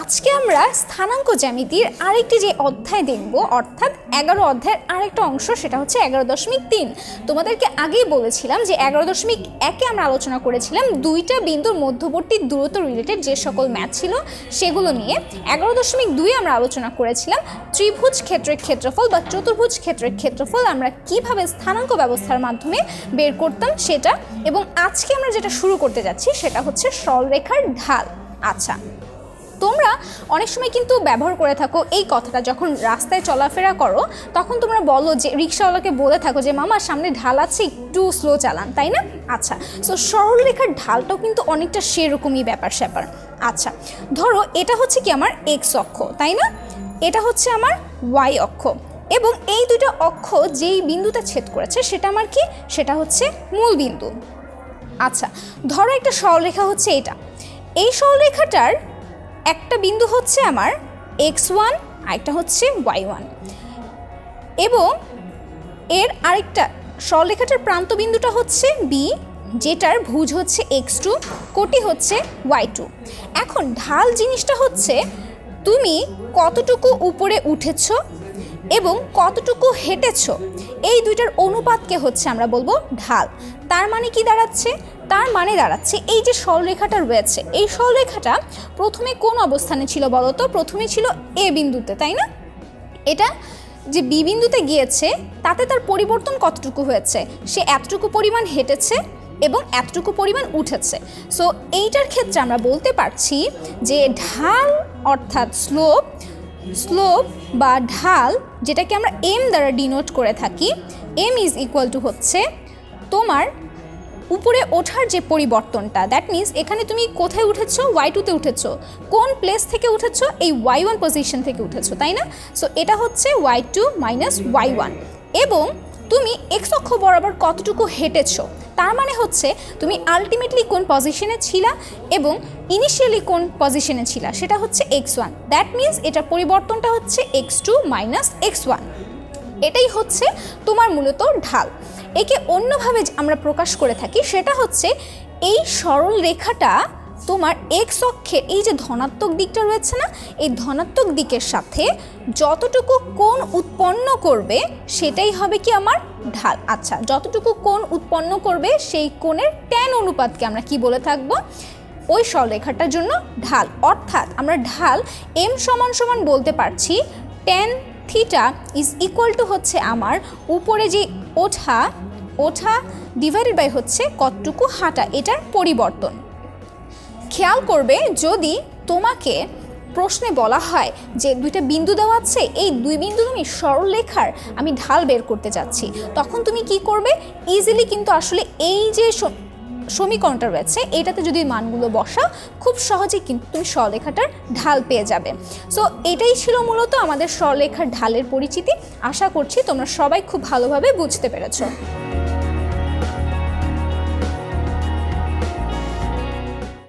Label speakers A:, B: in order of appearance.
A: আজকে আমরা স্থানাঙ্ক জ্যামিতির আরেকটি যে অধ্যায় দেখব, অর্থাৎ এগারো অধ্যায়ের আরেকটা অংশ, সেটা হচ্ছে এগারো দশমিক তিন। তোমাদেরকে আগেই বলেছিলাম যে এগারো দশমিক একে আমরা আলোচনা করেছিলাম, দুইটা বিন্দুর মধ্যবর্তী দূরত্ব রিলেটেড যে সকল ম্যাথ ছিল সেগুলো নিয়ে। এগারো দশমিক দুই আমরা আলোচনা করেছিলাম, ত্রিভুজ ক্ষেত্রের ক্ষেত্রফল বা চতুর্ভুজ ক্ষেত্রের ক্ষেত্রফল আমরা কীভাবে স্থানাঙ্ক ব্যবস্থার মাধ্যমে বের করতাম সেটা, এবং আজকে আমরা যেটা শুরু করতে যাচ্ছি সেটা হচ্ছে সরলরেখার ঢাল। আচ্ছা তোমরা অনেক সময় কিন্তু ব্যবহার করে থাকো এই কথাটা, যখন রাস্তায় চলাফেরা করো, তখন তোমরা বলো যে, রিক্সাওয়ালাকে বলে থাকো যে, মামা, সামনে ঢাল আছে, একটু স্লো চালান তাই না? আচ্ছা সো সরলরেখার ঢালটাও কিন্তু অনেকটা সেরকমই ব্যাপার স্যাপার। আচ্ছা ধরো এটা হচ্ছে কি আমার এক্স অক্ষ, তাই না? এটা হচ্ছে আমার ওয়াই অক্ষ, এবং এই দুটো অক্ষ যেই বিন্দুতে ছেদ করেছে, সেটা আমার কি? সেটা হচ্ছে মূল বিন্দু। আচ্ছা ধরো একটা সরলরেখা হচ্ছে এটা। এই সরলরেখাটার একটা বিন্দু হচ্ছে আমার এক্স ওয়ান, আরেকটা হচ্ছে ওয়াই ওয়ান। এবং এর আরেকটা সরলেখাটার প্রান্ত বিন্দুটা হচ্ছে বি, যেটার ভুজ হচ্ছে এক্স টু, কোটি হচ্ছে ওয়াই টু। এখন ঢাল জিনিসটা হচ্ছে, তুমি কতটুকু উপরে উঠেছো এবং কতটুকু হেঁটেছো? এই দুইটার অনুপাতকে হচ্ছে আমরা বলব ঢাল। তার মানে কি দাঁড়াচ্ছে? তার মানে দাঁড়াচ্ছে এই যে সরলরেখাটা রয়েছে, এই সরলরেখাটা প্রথমে কোন অবস্থানে ছিল বলো তো? প্রথমে ছিল এ বিন্দুতে, তাই না? এটা যে বি বিন্দুতে গিয়েছে, তাতে তার পরিবর্তন কতটুকু হয়েছে? সে এতটুকু পরিমাণ হেঁটেছে এবং এতটুকু পরিমাণ উঠেছে। সো এইটার ক্ষেত্রে আমরা বলতে পারছি যে ঢাল অর্থাৎ স্লোপ স্লোপ বা ঢাল যেটাকে আমরা এম দ্বারা ডিনোট করে থাকি এম ইজ ইকুয়াল টু হচ্ছে তোমার উপরে ওঠার যে পরিবর্তনটা। দ্যাট মিন্স এখানে তুমি কোথায় উঠেছো? ওয়াই টুতে উঠেছো। কোন প্লেস থেকে উঠেছ? এই ওয়াই ওয়ান পজিশন থেকে উঠেছো, তাই না? সো এটা হচ্ছে Y two minus Y one এবং তুমি এক্স অক্ষ বরাবর কতটুকু হেঁটেছো? তার মানে হচ্ছে তুমি আলটিমেটলি কোন পজিশনে ছিলা এবং ইনিশিয়ালি কোন পজিশনে ছিলা, সেটা হচ্ছে এক্স ওয়ান দ্যাট মিন্স এটার পরিবর্তনটা হচ্ছে X two minus X one এটাই হচ্ছে তোমার মূলত ঢাল। একে অন্যভাবে আমরা প্রকাশ করে থাকি, সেটা হচ্ছে এই সরল রেখাটা তোমার এক্স অক্ষের এই যে ধনাত্মক দিকটা রয়েছে না, এই ধনাত্মক দিকের সাথে যতটুকু কোণ উৎপন্ন করবে সেটাই হবে কি আমার ঢাল। আচ্ছা যতটুকু কোণ উৎপন্ন করবে সেই কোণের ট্যান অনুপাতকে আমরা কি বলে থাকব? ওই সরলরেখাটার জন্য ঢাল। অর্থাৎ আমরা ঢাল এম সমান সমান বলতে পারছি tan theta is equal to হচ্ছে আমার উপরে যে ওঠা ওঠা ডিভাইডেড বাই হচ্ছে কতটুকু হাঁটা, এটার পরিবর্তন। খেয়াল করবে যদি তোমাকে প্রশ্নে বলা হয় যে দুইটা বিন্দু দেওয়া আছে, এই দুই বিন্দু তুমি সরলরেখার আমি ঢাল বের করতে যাচ্ছি, তখন তুমি কি করবে? ইজিলি কিন্তু আসলে এই যে সমীকরণটা রয়েছে, এটাতে যদি মানগুলো বসা, খুব সহজেই কিন্তু তুমি সরলরেখাটার ঢাল পেয়ে যাবে। সো এটাই ছিল মূলত আমাদের সরলরেখার ঢালের পরিচিতি। আশা করছি তোমরা সবাই খুব ভালোভাবে বুঝতে পেরেছ।